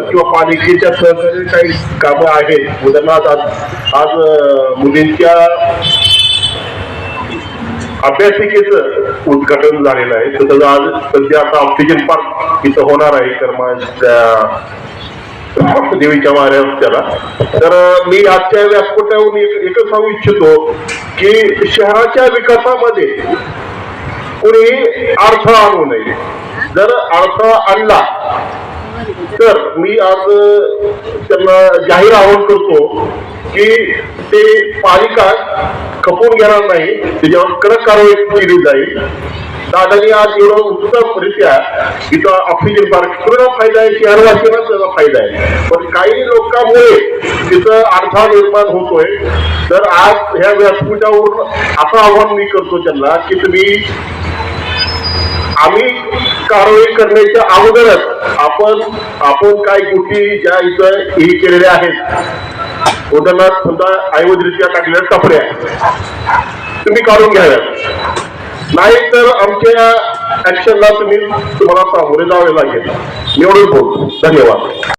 किंवा पालिकेच्या सहकारी काही कामं आहेत. उदाहरणार्थ आज आज मुलींच्या अभ्यासिकेचं उद्घाटन झालेलं आहे. तर त्याचं आज सध्या आता ऑक्सिजन पार्क इथं होणार आहे कर्मा देवीच्या वाऱ्या तर मी आजच्या व्यासपीठावरून एक एकच सांगू इच्छितो की शहराच्या विकासामध्ये कोणी अडथळा आणू नये. जर अडथळा आणला तर मी आज त्यांना जाहीर आवाहन करतो की ते पालिका खपवून घेणार नाही त्याच्यावर कडक कारवाई केली जाईल. दादानी आज एवढं उत्तमरित्या इथं ऑक्सिजन पार्क पूर्ण फायदा आहे शहरवासियांना त्याचा फायदा आहे. पण काही लोकांमुळे तिथं अडथळा निर्माण होतोय. तर आज ह्या व्यासपीठावरून असं आव्हान मी करतो त्यांना की तुम्ही आम्ही कारवाई करण्याच्या अगोदरच आपण आपण काय गोष्टी ज्या इथं हे केलेल्या आहेत उदाहरणार्थ समजा ऐवजरित्या टाकलेल्या कपड्या तुम्ही काढून घ्याव्यात. नाही तर आमच्या ऍक्शनला तुम्ही तुम्हाला सामोरे जावे लागेल. मी एवढंच बोलतो. धन्यवाद.